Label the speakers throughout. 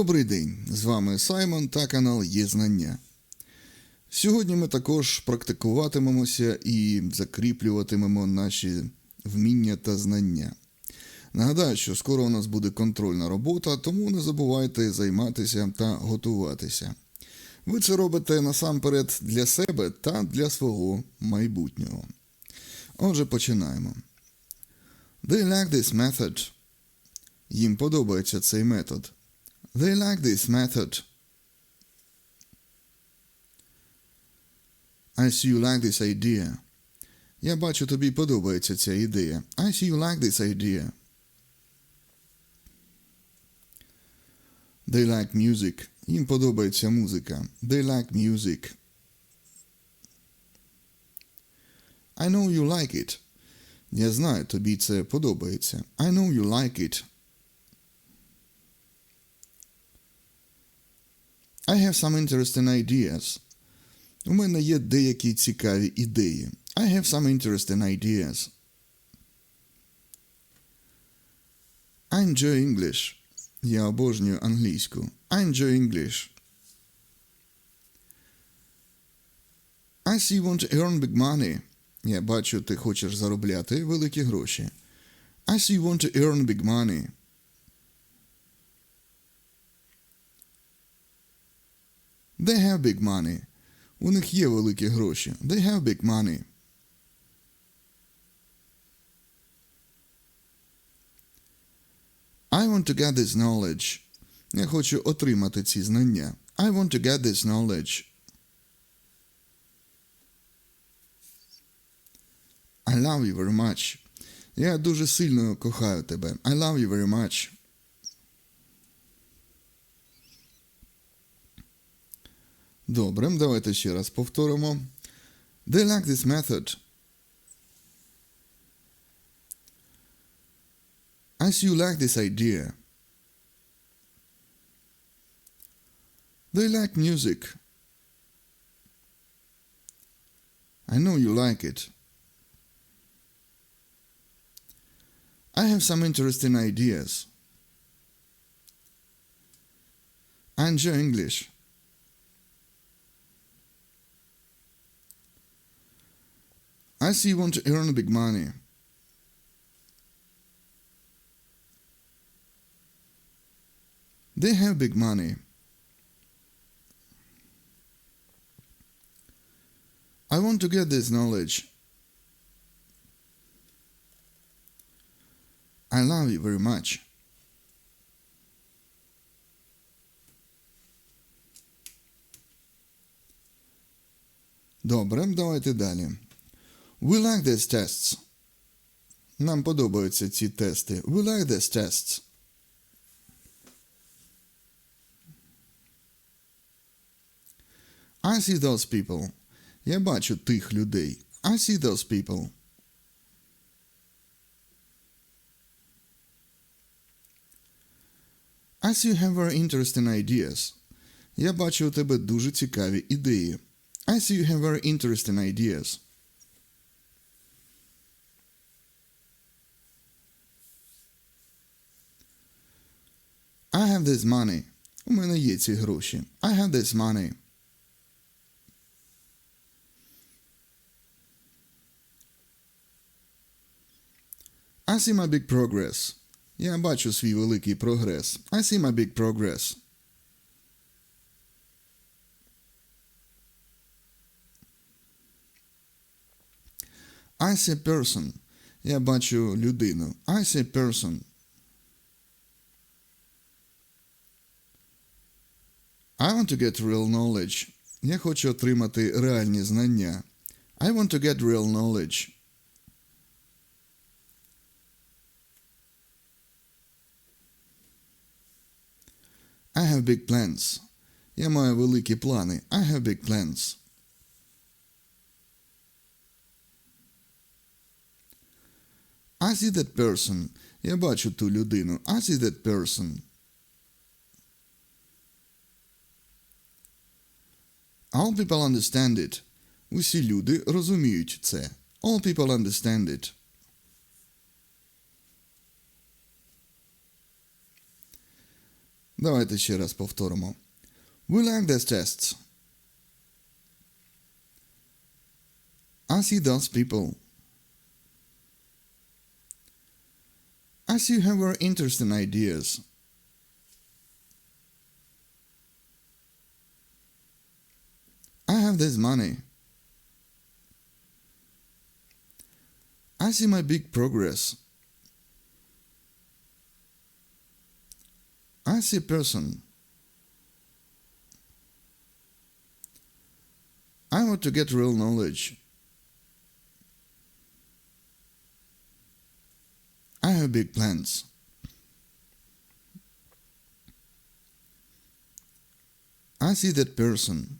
Speaker 1: Добрий день! З вами Саймон та канал Є Знання. Сьогодні ми також практикуватимемося і закріплюватимемо наші вміння та знання. Нагадаю, що скоро у нас буде контрольна робота, тому не забувайте займатися та готуватися. Ви це робите насамперед для себе та для свого майбутнього. Отже, починаємо. They like this method. Їм подобається цей метод. They like this method. I see you like this idea. Я бачу, тобі подобається ця ідея. I see you like this idea. They like music. Їм подобається музика. They like music. I know you like it. Я знаю, тобі це подобається. I know you like it. I have some interesting ideas. У мене є деякі цікаві ідеї. I have some interesting ideas. I enjoy English. Я обожнюю англійську. I enjoy English. I see you want to earn big money. Я бачу, ти хочеш заробляти великі гроші. I see you want to earn big money. They have big money. У них є великі гроші. They have big money. I want to get this knowledge. Я хочу отримати ці знання. I want to get this knowledge. I love you very much. Я дуже сильно кохаю тебе. I love you very much. Добре, давайте ще раз повторимо. They like this method. I see you like this idea. They like music. I know you like it. I have some interesting ideas. I enjoy English. I see you want to earn big money. They have big money. I want to get this knowledge. I love you very much. Добре, давайте далі. We like these tests. Нам подобаються ці тести. We like these tests. I see those people. Я бачу тих людей. I see those people. I see you have very interesting ideas. Я бачу у тебе дуже цікаві ідеї. I see you have very interesting ideas. I have this money. У мене є ці гроші. I have this money. I see my big progress. Я бачу свій великий прогрес. I see my big progress. I see a person. Я бачу людину. I see a person. I want to get real knowledge. Я хочу отримати реальні знання. I want to get real knowledge. I have big plans. Я маю великі плани. I have big plans. I see that person. Я бачу ту людину. I see that person. All people understand it. Усі люди розуміють це. All people understand it. Давайте ще раз повторимо. We like these tests. I see those people. I see you have very interesting ideas. This money. I see my big progress. I see a person. I want to get real knowledge. I have big plans. I see that person.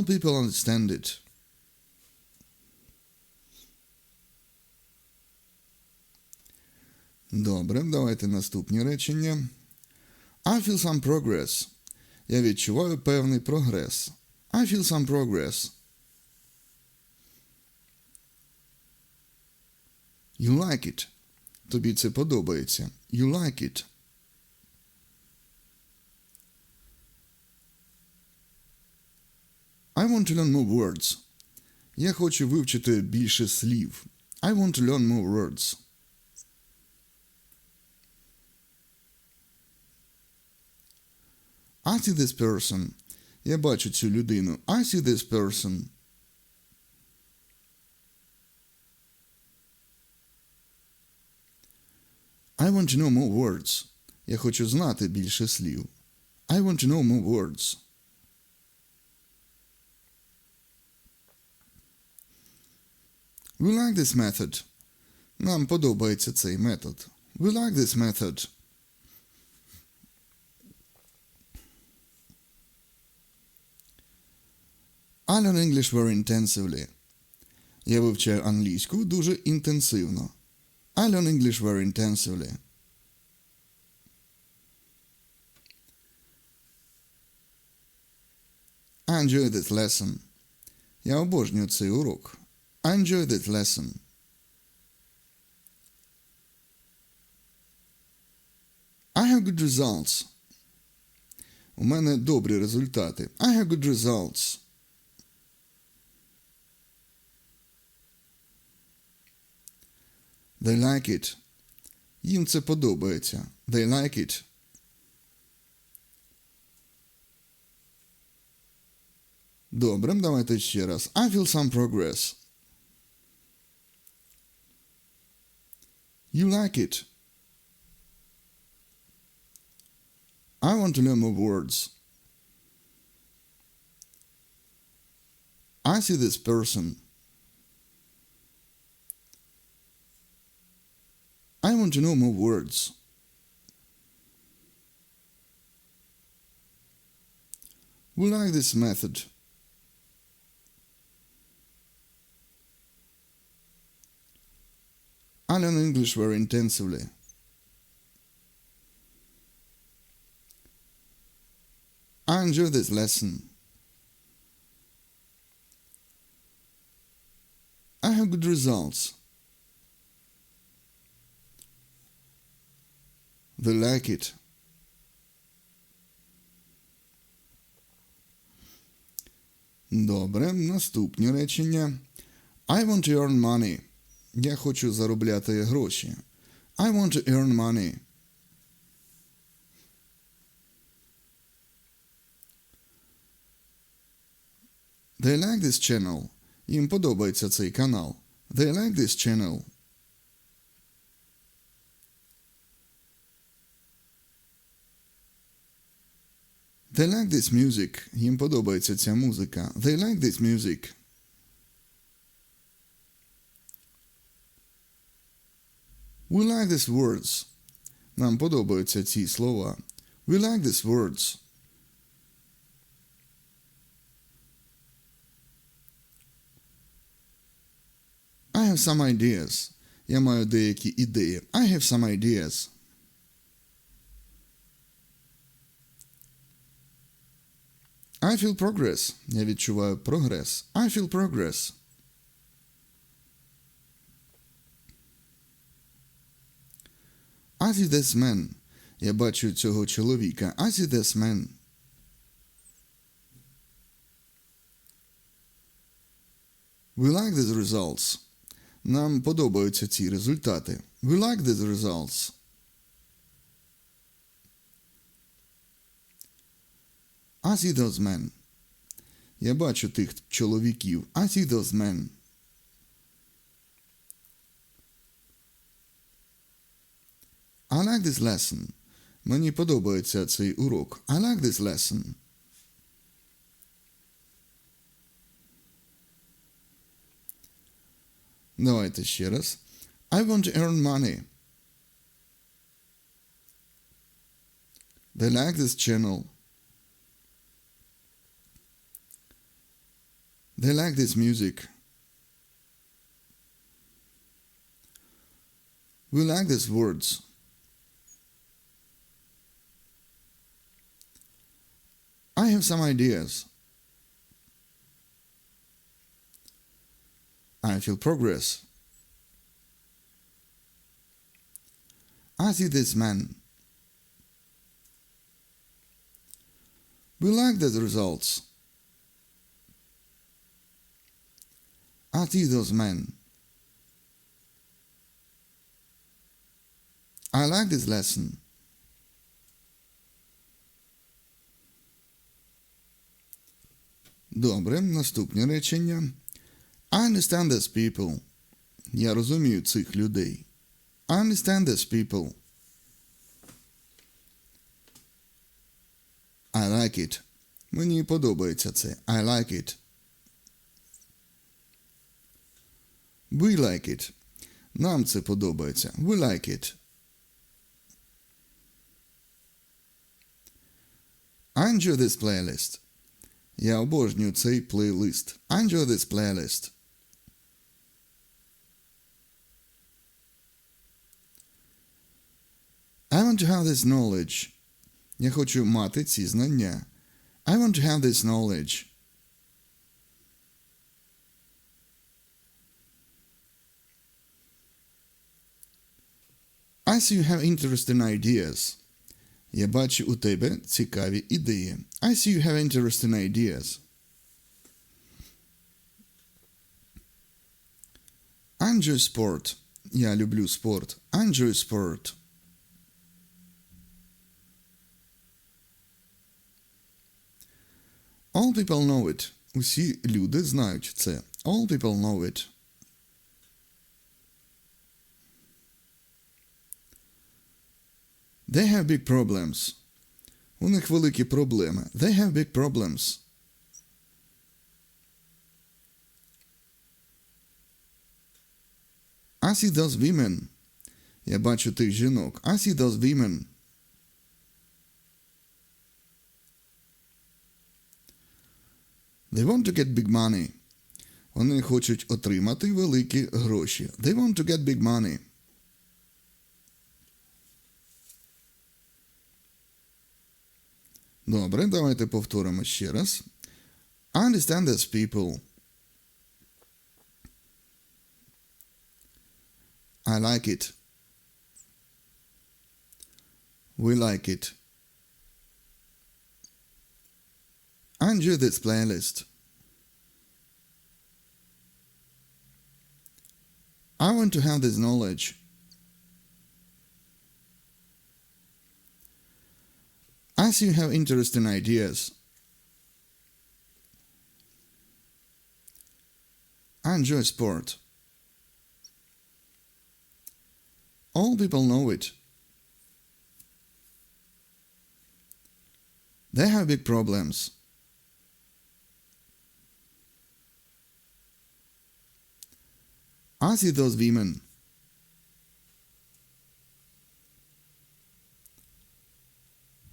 Speaker 1: All people understand it. Добре, давайте наступні речення. I feel some progress. Я відчуваю певний прогрес. I feel some progress. You like it. Тобі це подобається. You like it. I want to learn more words. Я хочу вивчити більше слів. I want to learn more words. I see this person. Я бачу цю людину. I see this person. I want to know more words. Я хочу знати більше слів. I want to know more words. We like this method. Нам подобається цей метод. We like this method. I learn English very intensively. Я вивчаю англійську дуже інтенсивно. I learn English very intensively. I enjoy this lesson. Я обожнюю цей урок. I enjoy this lesson. I have good results. У мене добрі результати. I have good results. They like it. Їм це подобається. They like it. Добре, давайте ще раз. I feel some progress. You like it. I want to learn more words. I see this person. I want to know more words. We like this method. I learn English very intensively. I enjoy this lesson. I have good results. They like it. Добре, наступні речення. I want to earn money. Я хочу заробляти гроші. I want to earn money. They like this channel. Їм подобається цей канал. They like this channel. They like this music. Їм подобається ця музика. They like this music. We like these words. Нам подобаються ці слова. We like these words. I have some ideas. Я маю деякі ідеї. I have some ideas. I feel progress. Я відчуваю прогрес. I feel progress. This man. Я бачу цього чоловіка. This man. We like these results. Нам подобаються ці результати. We like these results. I see those men. Я бачу тих чоловіків. I see men. I like this lesson. Мені подобається цей урок. I like this lesson. Давайте ще раз. I want to earn money. They like this channel. They like this music. We like these words. Have some ideas. I feel progress. I see this man. We like these results. I see those men. I like this lesson. Добре, наступне речення. I understand these people. Я розумію цих людей. I understand these people. I like it. Мені подобається це. I like it. We like it. Нам це подобається. We like it. I enjoy this playlist. Я обожнюю цей плейлист. I enjoy this playlist. I want to have this knowledge. Я хочу мати ці знання. I want to have this knowledge. I see you have interesting ideas. Я бачу у тебе цікаві ідеї. I see you have interesting ideas. I enjoy sport. Я люблю спорт. I enjoy sport. All people know it. Усі люди знають це. All people know it. They have big problems. У них великі проблеми. They have big problems. I see those women. Я бачу тих жінок. I see those women. They want to get big money. Вони хочуть отримати великі гроші. They want to get big money. Добре, давайте повторимо ще раз. I understand these people. I like it. We like it. I enjoy this playlist. I want to have this knowledge. See you have interesting ideas. I enjoy sport. All people know it. They have big problems. I see those women.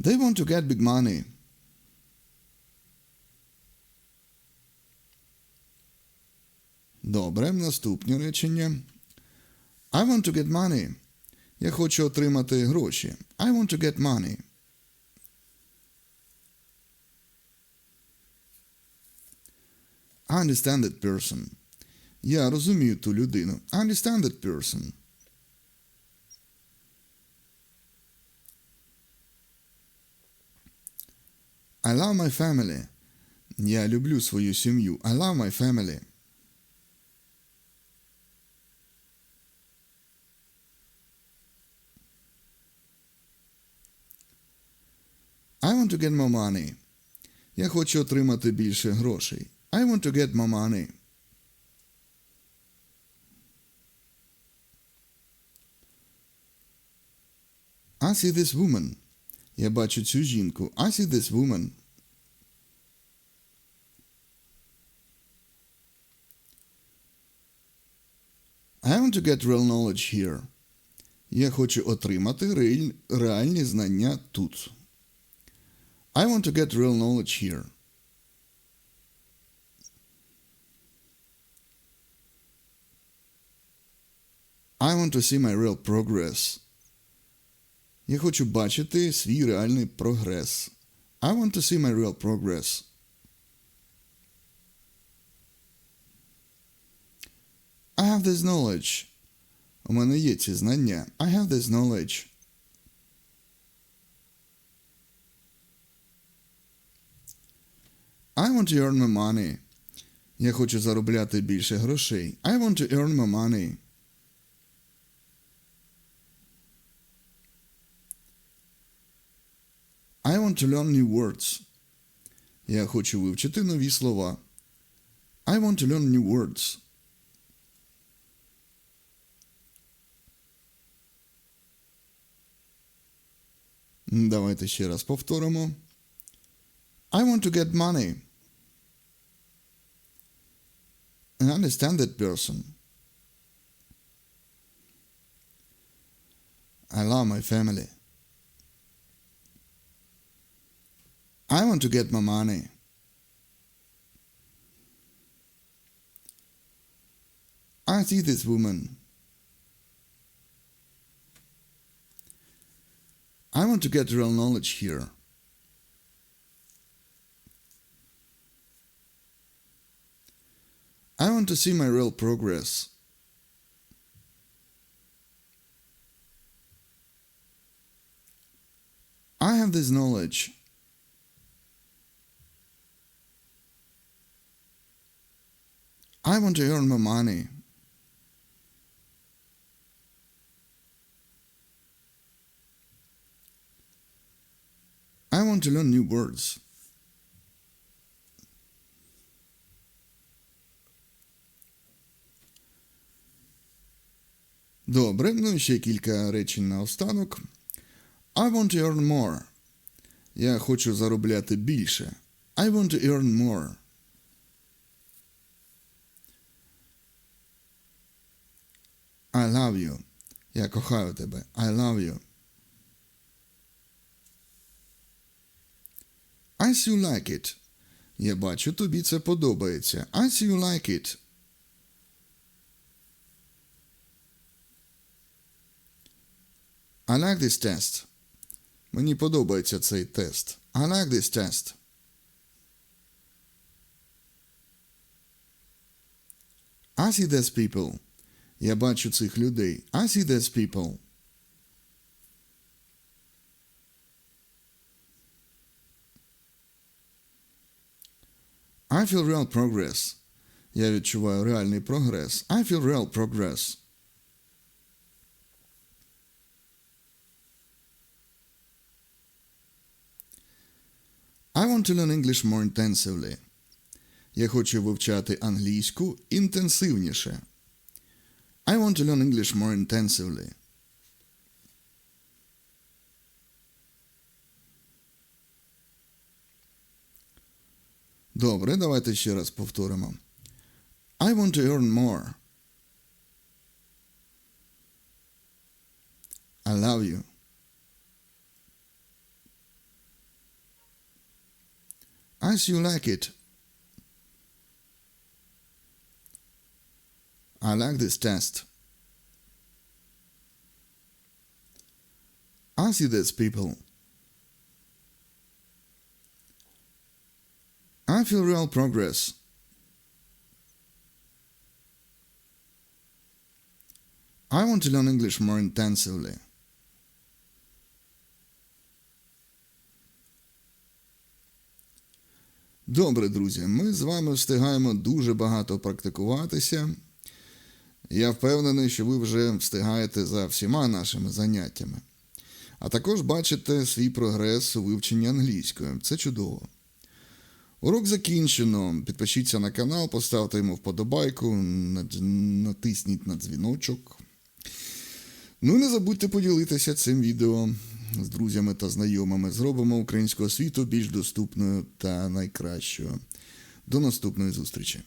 Speaker 1: They want to get big money. Добре, наступне речення. I want to get money. Я хочу отримати гроші. I want to get money. I understand that person. Я розумію ту людину. I understand that person. I love my family. Я люблю свою сім'ю. I love my family. I want to get more money. Я хочу отримати більше грошей. I want to get more money. I see this woman. Я бачу цю жінку. I see this woman. I want to get real knowledge here. Я хочу отримати реаль- реальні знання тут. I want to get real knowledge here. I want to see my real progress. Я хочу бачити свій реальний прогрес. I want to see my real progress. I have this knowledge. У мене є ці знання. I have this knowledge. I want to earn more money. Я хочу заробляти більше грошей. I want to earn more money. I want to learn new words. Я хочу вивчити нові слова. I want to learn new words. Давайте ще раз повторимо. I want to get money. I understand that person. I love my family. I want to get my money. I see this woman. I want to get real knowledge here. I want to see my real progress. I have this knowledge. I want to earn more money. I want to learn new words. Добре, ну і ще кілька речень на останок. I want to earn more. Я хочу заробляти більше. I want to earn more. I love you. Я кохаю тебе. I love you. I see you like it. Я бачу, тобі це подобається. I see you like it. I like this test. Мені подобається цей тест. I like this test. I see these people. Я бачу цих людей. I see these people. I feel real progress. Я відчуваю реальний прогрес. I feel real progress. I want to learn English more intensively. Я хочу вивчати англійську інтенсивніше. I want to learn English more intensively. Добре, давайте ще раз повторимо. I want to earn more. I love you. As you like it. I like this test. I see these people. I feel real progress. I want to learn English more intensively. Добре, друзі, ми з вами встигаємо дуже багато практикуватися. Я впевнений, що ви вже встигаєте за всіма нашими заняттями. А також бачите свій прогрес у вивченні англійської. Це чудово. Урок закінчено. Підпишіться на канал, поставте йому вподобайку, натисніть на дзвіночок. Ну і не забудьте поділитися цим відео з друзями та знайомими. Зробимо українську освіту більш доступною та найкращою. До наступної зустрічі!